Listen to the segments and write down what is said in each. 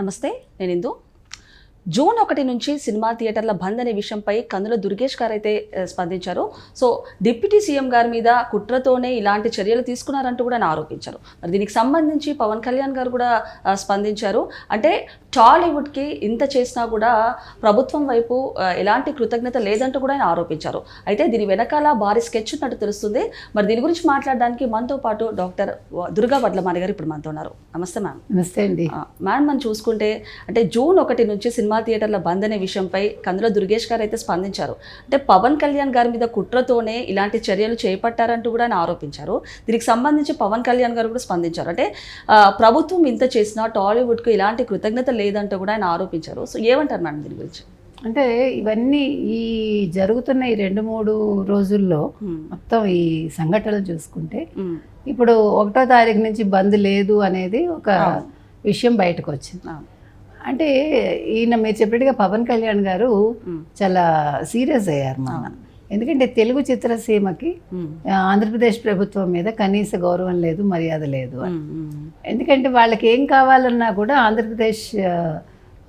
నమస్తే నేను ఇందు. జూన్ ఒకటి నుంచి సినిమా థియేటర్ల బంద్ అనే విషయంపై కందుల దుర్గేష్ గారు అయితే స్పందించారు. సో డిప్యూటీ సీఎం గారి మీద కుట్రతోనే ఇలాంటి చర్యలు తీసుకున్నారంటూ కూడా ఆయన ఆరోపించారు. మరి దీనికి సంబంధించి పవన్ కళ్యాణ్ గారు కూడా స్పందించారు. అంటే టాలీవుడ్కి ఇంత చేసినా కూడా ప్రభుత్వం వైపు ఎలాంటి కృతజ్ఞత లేదంటూ కూడా ఆయన ఆరోపించారు. అయితే దీని వెనకాల భారీ స్కెచ్ ఉన్నట్టు తెలుస్తుంది. మరి దీని గురించి మాట్లాడడానికి మనతో పాటు డాక్టర్ దుర్గా వడ్లమాని గారు ఇప్పుడు మనతో ఉన్నారు. నమస్తే మ్యామ్. నమస్తే అండి. మేడం మనం చూసుకుంటే అంటే జూన్ ఒకటి నుంచి సినిమా థియేటర్ల బంద్ అనే విషయంపై కందుల దుర్గేష్ గారు అయితే స్పందించారు. అంటే పవన్ కళ్యాణ్ గారి మీద కుట్రతోనే ఇలాంటి చర్యలు చేపట్టారంటూ కూడా ఆయన ఆరోపించారు. దీనికి సంబంధించి పవన్ కళ్యాణ్ గారు కూడా స్పందించారు. అంటే ప్రభుత్వం ఇంత చేసినా టాలీవుడ్కు ఇలాంటి కృతజ్ఞత లేదంటూ కూడా ఆయన ఆరోపించారు సో ఏమంటారు మేడం దీని గురించి అంటే ఇవన్నీ ఈ జరుగుతున్న ఈ రెండు మూడు రోజుల్లో మ్మ్. మొత్తం ఈ సంఘటనలు చూసుకుంటే మ్మ్. ఇప్పుడు ఒకటో తారీఖు నుంచి బంద్ లేదు అనేది ఒక అవును. విషయం బయటకు వచ్చింది అవును. అంటే ఈయన మీరు చెప్పినట్టుగా పవన్ కళ్యాణ్ గారు మ్మ్. చాలా సీరియస్ అయ్యారు మన ఎందుకంటే తెలుగు చిత్రసీమకి ఆంధ్రప్రదేశ్ ప్రభుత్వం మీద కనీస గౌరవం లేదు మర్యాద లేదు. ఎందుకంటే వాళ్ళకి ఏం కావాలన్నా కూడా ఆంధ్రప్రదేశ్ ఆ,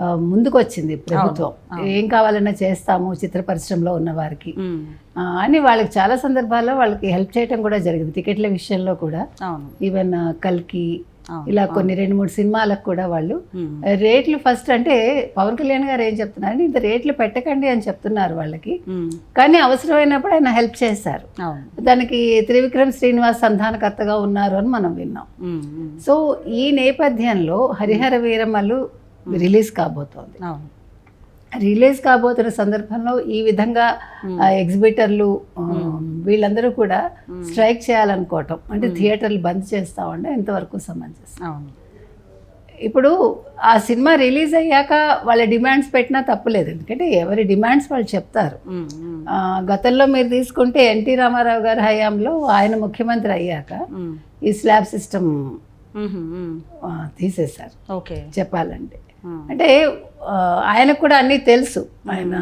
ఆ, ముందుకు వచ్చింది ప్రభుత్వం. ఏం కావాలన్నా చేస్తాము చిత్ర పరిశ్రమలో ఉన్న వారికి. అని వాళ్ళకి చాలా సందర్భాల్లో వాళ్ళకి హెల్ప్ చేయడం కూడా జరిగింది టికెట్ల విషయంలో కూడా. ఈవెన్ కల్కి. ఇలా కొన్ని రెండు మూడు సినిమాలకు కూడా వాళ్ళు. రేట్లు ఫస్ట్ అంటే పవన్ కళ్యాణ్ గారు ఏం చెప్తున్నారు ఇంత రేట్లు పెట్టకండి అని చెప్తున్నారు వాళ్ళకి. కానీ అవసరమైనప్పుడు ఆయన హెల్ప్ చేశారు. దానికి త్రివిక్రమ్ శ్రీనివాస్ సంధానకర్తగా ఉన్నారు అని మనం విన్నాం. సో ఈ నేపథ్యంలో హరిహర వీరమల్లు రిలీజ్ కాబోతోంది. అవును. రిలీజ్ కాబోతున్న సందర్భంలో ఈ విధంగా ఎగ్జిబిటర్లు వీళ్ళందరూ కూడా స్ట్రైక్ చేయాలనుకోవటం అంటే థియేటర్లు బంద్ చేస్తామంటే ఎంతవరకు సమంజసం. అవును. ఇప్పుడు ఆ సినిమా రిలీజ్ అయ్యాక వాళ్ళ డిమాండ్స్ పెట్టినా తప్పులేదు ఎందుకంటే ఎవరి డిమాండ్స్ వాళ్ళు చెప్తారు. గతంలో మీరు తీసుకుంటే ఎన్టీ రామారావు గారి హయాంలో ఆయన ముఖ్యమంత్రి అయ్యాక. ఈ స్లాబ్ సిస్టమ్. తీసేశారు. ఓకే. చెప్పాలంటే. అంటే ఆయనకు కూడా అన్నీ తెలుసు. ఆయన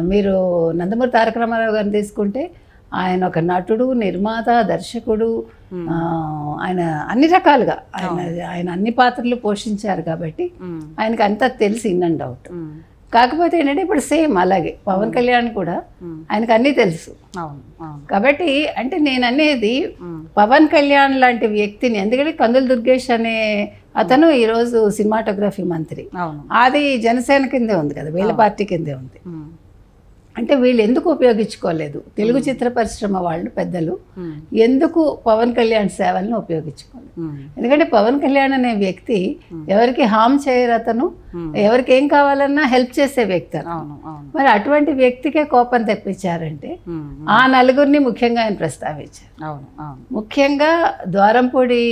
మీరు నందమూరి తారక రామారావు గారిని తీసుకుంటే ఆయన ఒక నటుడు నిర్మాత దర్శకుడు ఆయన అన్ని రకాలుగా. ఆయన ఆయన అన్ని పాత్రలు పోషించారు కాబట్టి. ఆయనకు అంతా తెలిసి ఇన్ అండ్ అవుట్. కాకపోతే ఏంటంటే ఇప్పుడు సేమ్ అలాగే పవన్ కళ్యాణ్ కూడా. ఆయనకు అన్నీ తెలుసు. కాబట్టి అంటే నేను అనేది. పవన్ కళ్యాణ్ లాంటి వ్యక్తిని ఎందుకంటే కందుల దుర్గేష్ అనే అతను ఈరోజు సినిమాటోగ్రఫీ మంత్రి. అది జనసేన కిందే ఉంది కదా వీళ్ళ పార్టీ కిందే ఉంది. అంటే వీళ్ళు ఎందుకు ఉపయోగించుకోలేదు? తెలుగు చిత్ర పరిశ్రమ వాళ్ళు పెద్దలు. ఎందుకు పవన్ కళ్యాణ్ సేవలను ఉపయోగించుకోలేదు. ఎందుకంటే పవన్ కళ్యాణ్ అనే వ్యక్తి ఎవరికి హామ్ చేయరు అతను ఎవరికి ఏం కావాలన్నా హెల్ప్ చేసే వ్యక్తి మరి అటువంటి వ్యక్తికే కోపం తెప్పించారంటే. ఆ నలుగురిని ముఖ్యంగా ఆయన ప్రస్తావించారు. ముఖ్యంగా ద్వారంపూడి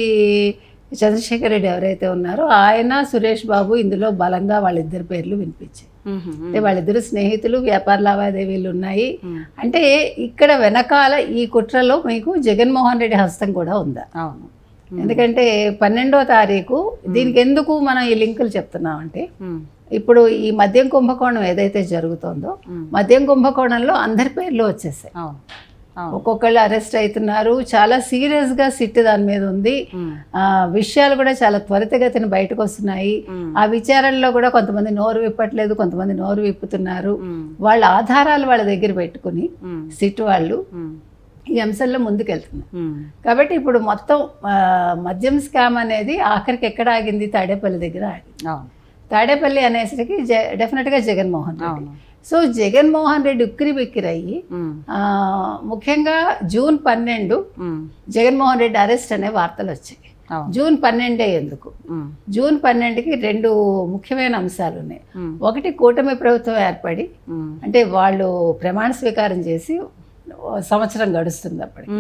చంద్రశేఖర్ రెడ్డి ఎవరైతే ఉన్నారో ఆయన సురేష్ బాబు ఇందులో బలంగా వాళ్ళిద్దరి పేర్లు వినిపించాయి. అంటే వాళ్ళిద్దరు స్నేహితులు వ్యాపార లావాదేవీలు ఉన్నాయి. అంటే ఇక్కడ వెనకాల ఈ కుట్రలో మీకు జగన్మోహన్ రెడ్డి హస్తం కూడా ఉందా అవును ఎందుకంటే పన్నెండో తారీఖు దీనికి ఎందుకు మనం ఈ లింకులు చెప్తున్నామంటే. ఇప్పుడు ఈ మద్యం కుంభకోణం ఏదైతే జరుగుతోందో. మద్యం కుంభకోణంలో అందరి పేర్లు వచ్చేసాయి ఒక్కొక్కళ్ళు అరెస్ట్ అవుతున్నారు చాలా సీరియస్గా సిట్ దాని మీద ఉంది. ఆ విషయాలు కూడా చాలా త్వరితగతిన బయటకు వస్తున్నాయి. ఆ విచారణలో కూడా కొంతమంది నోరు విప్పట్లేదు కొంతమంది నోరు విప్పుతున్నారు. వాళ్ళ ఆధారాలు వాళ్ళ దగ్గర పెట్టుకుని. సిట్ వాళ్ళు. ఈ అంశంలో ముందుకెళ్తున్నారు. కాబట్టి ఇప్పుడు మొత్తం మద్యం స్కామ్ అనేది ఆఖరికి ఎక్కడ ఆగింది తాడేపల్లి దగ్గర ఆగింది తాడేపల్లి అనేసరికి జ డెఫినెట్గా జగన్మోహన్ రెడ్డి సో జగన్మోహన్ రెడ్డి ఉక్కిరి బిక్కిరయ్యి ముఖ్యంగా జూన్ పన్నెండు. జగన్మోహన్ రెడ్డి అరెస్ట్ అనే వార్తలు వచ్చాయి జూన్ పన్నెండే ఎందుకు. జూన్ పన్నెండుకి రెండు ముఖ్యమైన అంశాలు ఉన్నాయి. ఒకటి కూటమి ప్రభుత్వం ఏర్పడి. అంటే వాళ్ళు ప్రమాణ స్వీకారం చేసి సంవత్సరం గడుస్తుంది అప్పటికి.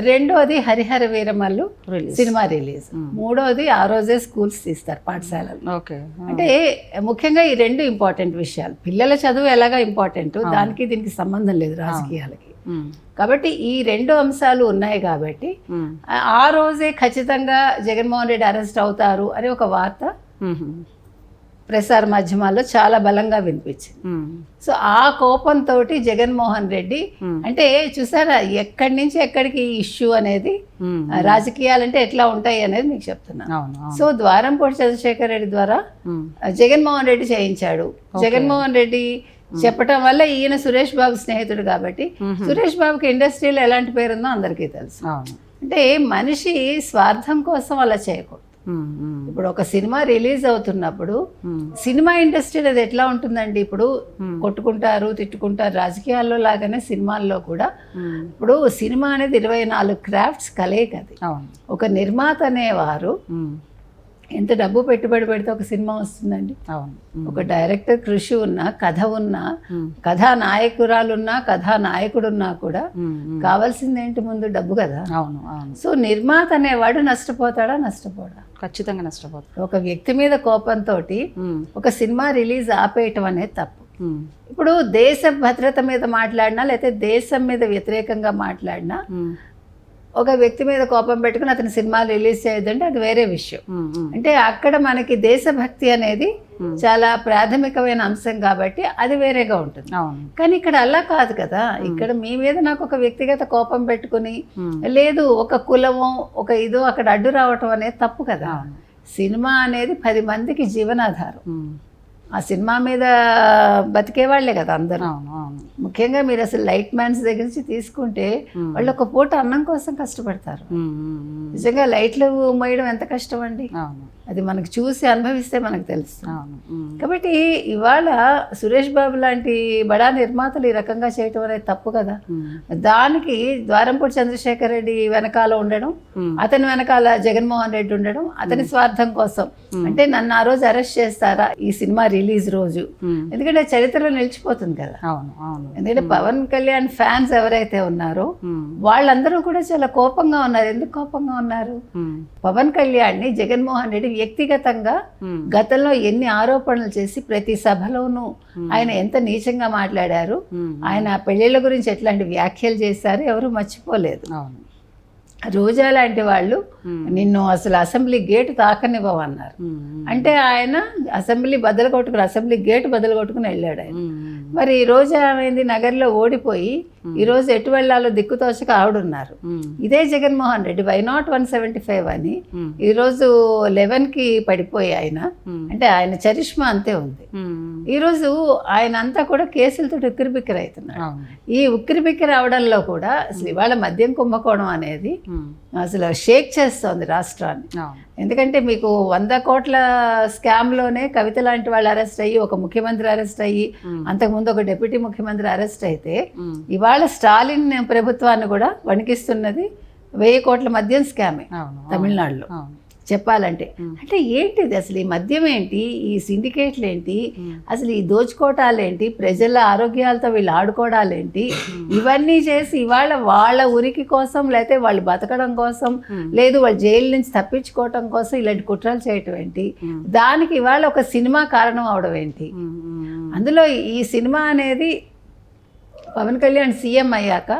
రెండోది హరిహర వీరమల్లు సినిమా రిలీజ్. మూడోది ఆ రోజే స్కూల్స్ తీస్తారు పాఠశాలలు. ఓకే. అంటే ముఖ్యంగా ఈ రెండు ఇంపార్టెంట్ విషయాలు. పిల్లల చదువు ఎలాగా ఇంపార్టెంట్? దానికి దీనికి సంబంధం లేదు రాజకీయాలకి. కాబట్టి ఈ రెండు అంశాలు ఉన్నాయి కాబట్టి. ఆ- రోజే ఖచ్చితంగా జగన్మోహన్ రెడ్డి అరెస్ట్ అవుతారు అని ఒక వార్త. ప్రసార మాధ్యమాల్లో చాలా బలంగా వినిపించింది. సో ఆ కోపంతో జగన్మోహన్ రెడ్డి. అంటే చూసారా ఎక్కడి నుంచి ఎక్కడికి ఇష్యూ అనేది రాజకీయాలంటే ఎట్లా ఉంటాయి అనేది మీకు చెప్తున్నాను. సో ద్వారంపూడి చంద్రశేఖర్ రెడ్డి ద్వారా జగన్మోహన్ రెడ్డి చేయించాడు. జగన్మోహన్ రెడ్డి చెప్పటం వల్ల ఈయన సురేష్ బాబు స్నేహితుడు కాబట్టి సురేష్ బాబుకి ఇండస్ట్రీలో ఎలాంటి పేరుందో అందరికీ తెలుసు. అంటే మనిషి స్వార్థం కోసం అలా చేయకూడదు. ఇప్పుడు ఒక సినిమా రిలీజ్ అవుతున్నప్పుడు ఉమ్, సినిమా ఇండస్ట్రీ అది ఎట్లా ఉంటుందండి? ఇప్పుడు కొట్టుకుంటారు తిట్టుకుంటారు రాజకీయాల్లో లాగానే సినిమాల్లో కూడా ఇప్పుడు సినిమా అనేది ఇరవై నాలుగు క్రాఫ్ట్స్ కలయిక అది. ఒక నిర్మాత అనేవారు ఎంత డబ్బు పెట్టుబడి పెడితే ఒక సినిమా వస్తుందండి. అవును. ఒక డైరెక్టర్ కృషి ఉన్నా కథ ఉన్నా కథా నాయకురాలున్నా కథా నాయకుడున్నా కూడా కావాల్సింది ఏంటి ముందు డబ్బు కదా. అవును అవును. సో నిర్మాత అనేవాడు నష్టపోతాడా నష్టపోడా? ఖచ్చితంగా నష్టపోతుంది ఒక వ్యక్తి మీద కోపంతో ఒక సినిమా రిలీజ్ ఆపేయటం అనేది తప్పు. ఇప్పుడు దేశ భద్రత మీద మాట్లాడినా లేకపోతే దేశం మీద వ్యతిరేకంగా మాట్లాడినా ఒక వ్యక్తి మీద కోపం పెట్టుకుని అతని సినిమా రిలీజ్ చేయొద్దంటే అది వేరే విషయం. అంటే అక్కడ మనకి దేశభక్తి అనేది చాలా ప్రాథమికమైన అంశం కాబట్టి అది వేరేగా ఉంటుంది. కానీ ఇక్కడ అలా కాదు కదా. ఇక్కడ మీ మీద నాకు ఒక వ్యక్తిగత కోపం పెట్టుకుని లేదు ఒక కులమో ఒక ఇదో అక్కడ అడ్డు రావటం అనేది తప్పు కదా. సినిమా అనేది పది మందికి జీవనాధారం. ఆ సినిమా మీద బతికే వాళ్ళే కదా అందరూ. ముఖ్యంగా మీరు అసలు లైట్ మ్యాన్స్ దగ్గర నుంచి తీసుకుంటే. వాళ్ళు ఒక పూట అన్నం కోసం కష్టపడతారు. నిజంగా లైట్లు మోయడం ఎంత కష్టం అండి అది మనకు చూసి అనుభవిస్తే మనకు ఉమ్, కాబట్టి ఇవాళ సురేష్ బాబు లాంటి బడా నిర్మాతలు ఈ రకంగా చేయటం అనేది తప్పు కదా? దానికి ద్వారంపూడి చంద్రశేఖర్ రెడ్డి వెనకాల ఉండడం అతని వెనకాల జగన్మోహన్ రెడ్డి ఉండడం అతని స్వార్థం కోసం. అంటే నన్ను ఆ రోజు అరెస్ట్ చేస్తారా ఈ సినిమా రిలీజ్ రోజు? ఎందుకంటే చరిత్రలో నిలిచిపోతుంది కదా. అవును అవును. ఎందుకంటే పవన్ కళ్యాణ్ ఫ్యాన్స్ ఎవరైతే ఉన్నారో ఉమ్, వాళ్ళందరూ కూడా చాలా కోపంగా ఉన్నారు. ఎందుకు కోపంగా ఉన్నారు? ఉమ్, పవన్ కళ్యాణ్ని జగన్మోహన్ రెడ్డి వ్యక్తిగతంగా గతంలో ఎన్ని ఆరోపణలు చేసి ప్రతి సభలోనూ ఆయన ఎంత నీచంగా మాట్లాడారు ఆయన పెళ్ళిళ్ళ గురించి ఎట్లాంటి వ్యాఖ్యలు చేశారు ఎవరు మర్చిపోలేదు. రోజా లాంటి వాళ్ళు నిన్ను అసలు అసెంబ్లీ గేటు తాకనివ్వమన్నారు అంటే ఆయన అసెంబ్లీ బద్దలు కొట్టుకుని అసెంబ్లీ గేటు బద్దలు కొట్టుకుని వెళ్ళాడు ఆయన. మరి ఈ రోజు ఏమైంది? నగర్లో ఓడిపోయి ఈ రోజు ఎటు వెళ్ళాలో దిక్కుతోచక ఆవిడున్నారు. ఇదే Jaganmohan Reddy why not one seventy five అని ఉమ్, ఈరోజు లెవెన్కి పడిపోయి ఆయన. అంటే ఆయన చరిష్మా అంతే ఉంది. ఉమ్, ఈరోజు ఆయన అంతా కూడా కేసులతో ఉక్కిరిబిక్కిరి అవుతున్నాడు అవును. ఈ ఉక్కిరిబిక్కిరి అవడంలో కూడా అసలు ఇవాళ మద్యం కుంభకోణం అనేది అసలు షేక్ చేస్తోంది రాష్ట్రాన్ని. ఎందుకంటే మీకు వంద కోట్ల స్కామ్లోనే కవిత లాంటి వాళ్ళు అరెస్ట్ అయ్యి ఒక ముఖ్యమంత్రి అరెస్ట్ అయ్యి. అంతకుముందు ఒక డిప్యూటీ ముఖ్యమంత్రి అరెస్ట్ అయితే ఇవాళ స్టాలిన్ ప్రభుత్వాన్ని కూడా వణికిస్తున్నది వెయ్యి కోట్ల మద్యం స్కామే తమిళనాడులో. చెప్పాలంటే. అంటే ఏంటిది అసలు ఈ మద్యం ఏంటి? ఈ సిండికేట్లు ఏంటి? అసలు ఈ దోచుకోవటాలు ఏంటి? ప్రజల ఆరోగ్యాలతో వీళ్ళు ఆడుకోవడాలేంటి ఇవన్నీ చేసి ఇవాళ వాళ్ళ ఉనికి కోసం లేకపోతే వాళ్ళు బతకడం కోసం లేదు వాళ్ళు జైలు నుంచి తప్పించుకోవటం కోసం ఇలాంటి కుట్రలు చేయటం ఏంటి? దానికి ఇవాళ ఒక సినిమా కారణం అవడం ఏంటి? అందులో ఈ సినిమా అనేది పవన్ కళ్యాణ్ సీఎం అయ్యాక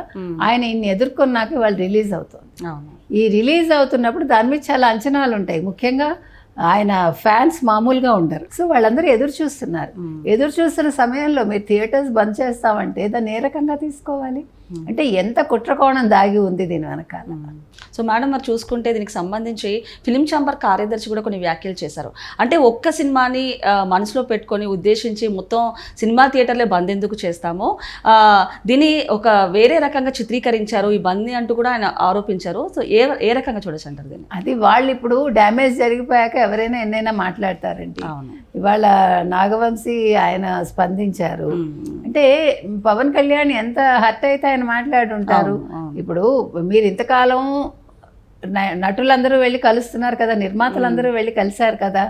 ఆయన ఇన్ని ఎదుర్కొన్నాక వాళ్ళు రిలీజ్ అవుతుంది. అవును. ఈ రిలీజ్ అవుతున్నప్పుడు దాని మీద చాలా అంచనాలు ఉంటాయి. ముఖ్యంగా ఆయన ఫ్యాన్స్ మామూలుగా ఉండరు. సో వాళ్ళందరూ ఎదురు చూస్తున్నారు. ఎదురు చూస్తున్న సమయంలో మీరు థియేటర్స్ బంద్ చేస్తామంటే దాన్ని ఏ రకంగా తీసుకోవాలి? అంటే ఎంత కుట్రకోణం దాగి ఉంది దీని వెనకాల. సో మేడం మరి చూసుకుంటే దీనికి సంబంధించి ఫిలిం ఛాంబర్ కార్యదర్శి కూడా కొన్ని వ్యాఖ్యలు చేశారు. అంటే ఒక్క సినిమాని మనసులో పెట్టుకొని ఉద్దేశించి మొత్తం సినిమా థియేటర్లే బంద్ ఎందుకు చేస్తామో? దీన్ని ఒక వేరే రకంగా చిత్రీకరించారు ఈ బంద్ అంటూ కూడా ఆయన ఆరోపించారు. సో ఏ ఏ రకంగా చూడొచ్చు అంటారు దీన్ని? అది వాళ్ళు ఇప్పుడు డ్యామేజ్ జరిగిపోయాక ఎవరైనా ఎన్నైనా మాట్లాడతారండి. అవును. ఇవాళ నాగవంశీ ఆయన స్పందించారు. అంటే పవన్ కళ్యాణ్ ఎంత హర్ట్ అయితే ఆయన మాట్లాడుంటారు. ఇప్పుడు మీరు ఇంతకాలం నటులందరూ వెళ్ళి కలుస్తున్నారు కదా నిర్మాతలందరూ వెళ్ళి కలిశారు కదా.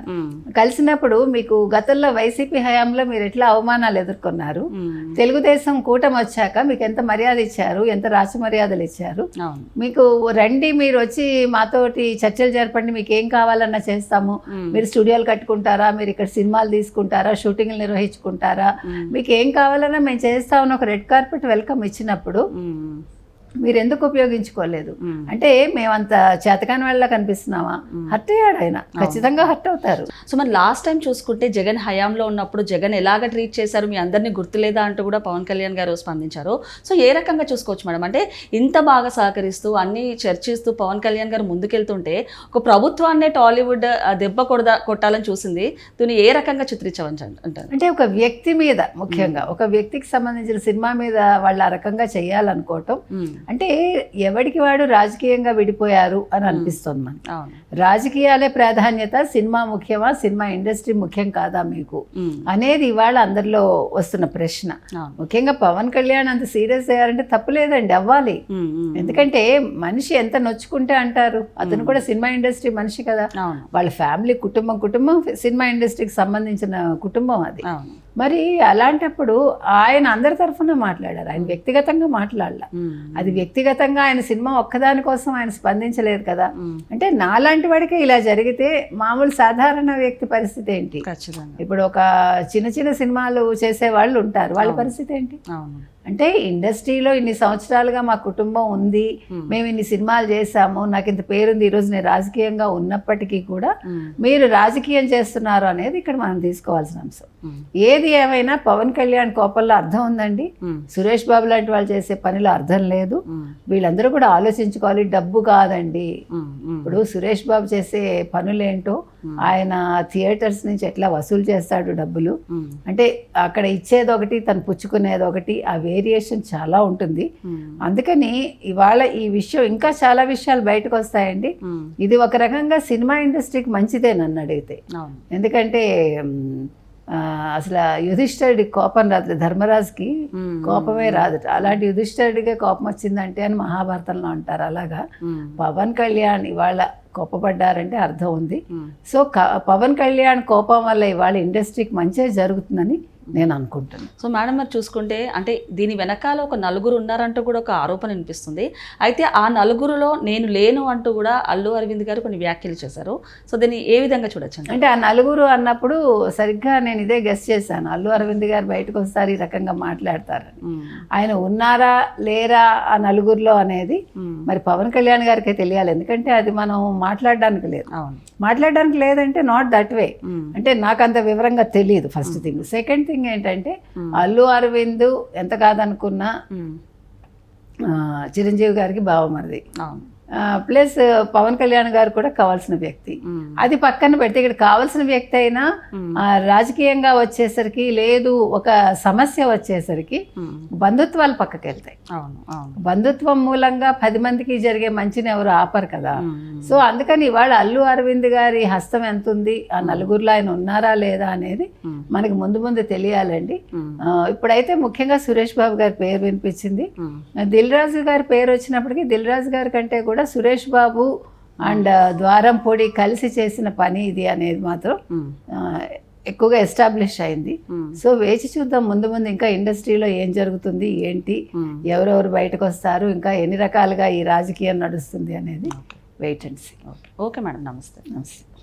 కలిసినప్పుడు మీకు గతంలో వైసీపీ హయాంలో మీరు ఎట్లా అవమానాలు ఎదుర్కొన్నారు? తెలుగుదేశం కూటమి వచ్చాక మీకు ఎంత మర్యాద ఇచ్చారు? ఎంత రాచ మర్యాదలు ఇచ్చారు? మీకు రండి మీరు వచ్చి మాతోటి చర్చలు జరపండి మీకు ఏం కావాలన్నా చేస్తాము. మీరు స్టూడియోలు కట్టుకుంటారా? మీరు ఇక్కడ సినిమాలు తీసుకుంటారా? షూటింగ్లు నిర్వహించుకుంటారా? మీకు ఏం కావాలన్నా మేము చేస్తామని ఒక రెడ్ కార్పెట్ వెల్కమ్ ఇచ్చినప్పుడు మీరు ఎందుకు ఉపయోగించుకోలేదు. అంటే మేమంత చేతకాని వాళ్ళ కనిపిస్తున్నామా? హర్ట్ అయ్యాడు ఆయన. ఖచ్చితంగా హర్ట్ అవుతారు సో మరి లాస్ట్ టైం చూసుకుంటే జగన్ హయాంలో ఉన్నప్పుడు జగన్ ఎలాగ ట్రీట్ చేశారు మీ అందరినీ గుర్తులేదా అంటూ కూడా పవన్ కళ్యాణ్ గారు స్పందించారు. సో ఏ రకంగా చూసుకోవచ్చు మేడం? అంటే ఇంత బాగా సహకరిస్తూ అన్ని చర్చిస్తూ పవన్ కళ్యాణ్ గారు ముందుకెళ్తుంటే ఒక ప్రభుత్వాన్నే టాలీవుడ్ దెబ్బ కొడదా కొట్టాలని చూసింది. దీన్ని ఏ రకంగా చిత్రించవచ్చు అంటారు? అంటే ఒక వ్యక్తి మీద ముఖ్యంగా ఒక వ్యక్తికి సంబంధించిన సినిమా మీద వాళ్ళు ఆ రకంగా చేయాలనుకోవటం. అంటే ఎవడికి వాడు రాజకీయంగా విడిపోయారు అని అనిపిస్తుంది మనకి. రాజకీయాలే ప్రాధాన్యత సినిమా ముఖ్యమా సినిమా ఇండస్ట్రీ ముఖ్యం కాదా మీకు. అనేది ఇవాళ అందరిలో వస్తున్న ప్రశ్న. ముఖ్యంగా పవన్ కళ్యాణ్ అంత సీరియస్ అయ్యారంటే తప్పులేదండి అవ్వాలి. ఎందుకంటే మనిషి ఎంత నొచ్చుకుంటే అంటారు. అతను కూడా సినిమా ఇండస్ట్రీ మనిషి కదా. వాళ్ళ ఫ్యామిలీ కుటుంబం కుటుంబం సినిమా ఇండస్ట్రీకి సంబంధించిన కుటుంబం అది. మరి అలాంటప్పుడు ఆయన అందరి తరఫున మాట్లాడారు. ఆయన వ్యక్తిగతంగా మాట్లాడాల. అది వ్యక్తిగతంగా ఆయన సినిమా ఒక్కదాని కోసం ఆయన స్పందించలేదు కదా. అంటే నాలాంటి వాడికే ఇలా జరిగితే మామూలు సాధారణ వ్యక్తి పరిస్థితి ఏంటి? ఇప్పుడు ఒక చిన్న చిన్న సినిమాలు చేసే వాళ్ళు ఉంటారు. వాళ్ళ పరిస్థితి ఏంటి? అవును. అంటే ఇండస్ట్రీలో ఇన్ని సంవత్సరాలుగా మా కుటుంబం ఉంది Hmm. మేము ఇన్ని సినిమాలు చేశాము నాకు ఇంత పేరుంది ఈరోజు నేను రాజకీయంగా ఉన్నప్పటికీ కూడా మ్మ్. మీరు రాజకీయం చేస్తున్నారు అనేది ఇక్కడ మనం తీసుకోవాల్సిన అంశం మ్మ్. ఏది ఏమైనా పవన్ కళ్యాణ్ కోపంలో అర్థం ఉందండి. సురేష్ బాబు లాంటి వాళ్ళు చేసే పనిలో అర్థం లేదు. వీళ్ళందరూ కూడా ఆలోచించుకోవాలి డబ్బు కాదండి. ఇప్పుడు సురేష్ బాబు చేసే పనులేంటో ఆయన థియేటర్స్ నుంచి ఎట్లా వసూలు చేస్తాడు డబ్బులు మ్మ్. అంటే అక్కడ ఇచ్చేది ఒకటి తను పుచ్చుకునేది ఒకటి ఆ వేరియేషన్ చాలా ఉంటుంది మ్మ్. అందుకని ఇవాళ ఈ విషయం ఇంకా చాలా విషయాలు బయటకు వస్తాయండి. ఇది ఒక రకంగా సినిమా ఇండస్ట్రీకి మంచిదే నన్ను అడిగితే ఎందుకంటే అసలు యుధిష్ఠరుడి కోపం రాదు ధర్మరాజుకి. కోపమే రాదు అలాంటి యుధిష్ఠరుడికే కోపం వచ్చిందంటే అని మహాభారతంలో అంటారు అలాగా. పవన్ కళ్యాణ్ ఇవాళ కోపపడ్డారంటే అర్థం ఉంది. సో పవన్ కళ్యాణ్ కోపం వల్ల ఇవాళ ఇండస్ట్రీకి మంచిగా జరుగుతుందని నేను అనుకుంటున్నాను సో మేడం మరి చూసుకుంటే అంటే దీని వెనకాల ఒక నలుగురు ఉన్నారంటూ కూడా ఒక ఆరోపణ వినిపిస్తుంది. అయితే ఆ నలుగురులో నేను లేను అంటూ కూడా అల్లు అరవింద్ గారు కొన్ని వ్యాఖ్యలు చేశారు. సో దీన్ని ఏ విధంగా చూడొచ్చు అంటే ఆ నలుగురు అన్నప్పుడు సరిగ్గా నేను ఇదే గెస్ట్ చేశాను. అల్లు అరవింద్ గారు బయటకు వస్తారు ఈ రకంగా మాట్లాడతారని. ఆయన ఉన్నారా లేరా ఆ నలుగురిలో అనేది మరి పవన్ కళ్యాణ్ గారికే తెలియాలి. ఎందుకంటే అది మనం మాట్లాడడానికి లేదు. మాట్లాడడానికి లేదంటే నాట్ దట్ వే. అంటే నాకు అంత వివరంగా తెలియదు ఫస్ట్ థింగ్ సెకండ్ థింగ్ ఏంటంటే మ్మ్. అల్లు అరవింద్ ఎంత కాదనుకున్నా చిరంజీవి గారికి బావమరిది అవును. ప్లస్ పవన్ కళ్యాణ్ గారు కూడా కావాల్సిన వ్యక్తి. అది పక్కన పెడితే ఇక్కడ కావాల్సిన వ్యక్తి అయినా రాజకీయంగా వచ్చేసరికి లేదు ఒక సమస్య వచ్చేసరికి. బంధుత్వాలు పక్కకి వెళ్తాయి బంధుత్వం మూలంగా పది మందికి జరిగే మంచిని ఎవరు ఆపరు కదా. సో అందుకని ఇవాళ అల్లు అరవింద్ గారి హస్తం ఎంత ఉంది ఆ నలుగురిలో ఆయన ఉన్నారా లేదా అనేది. మనకి ముందు ముందు తెలియాలండి ఇప్పుడైతే ముఖ్యంగా సురేష్ బాబు గారి పేరు వినిపించింది. దిల్ రాజు గారి పేరు వచ్చినప్పటికీ దిల్ రాజు గారి కంటే కూడా సురేష్ బాబు అండ్ ద్వారం పొడి కలిసి చేసిన పని ఇది అనేది మాత్రం. ఆ, ఎక్కువగా ఎస్టాబ్లిష్ అయింది. మ్మ్. సో వేచి చూద్దాం. ముందు ముందు ఇంకా ఇండస్ట్రీలో ఏం జరుగుతుంది ఏంటి. ఎవరెవరు బయటకు వస్తారు ఇంకా ఎన్ని రకాలుగా ఈ రాజకీయం నడుస్తుంది అనేది wait and see. Okay madam నమస్తే నమస్తే